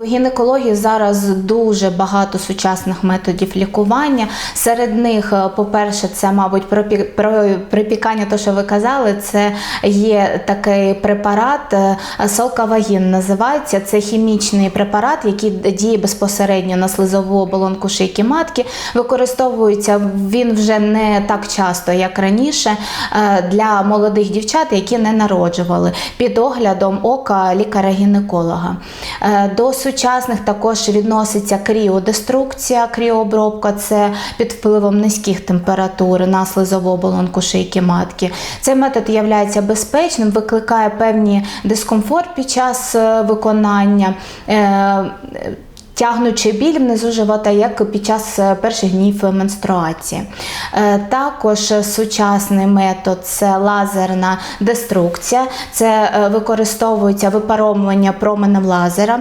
У гінекології зараз дуже багато сучасних методів лікування. Серед них, е, по-перше, це, мабуть, припікання, то, що ви казали, це є такий препарат, е, солкавагін називається. Це хімічний препарат, який діє безпосередньо на слизову оболонку шийки матки. Використовується він вже не так часто, як раніше, е, для молодих дівчат, які не народжували, під оглядом ока лікаря-гінеколога. До сучасних також відноситься кріодеструкція, кріообробка це під впливом низьких температур на слизову оболонку шийки матки. Цей метод є безпечним, викликає певний дискомфорт під час е, виконання. Е, Тягнучи біль внизу живота, як під час е, перших днів менструації. Також сучасний метод це лазерна деструкція, це використовується випаровування променем лазера.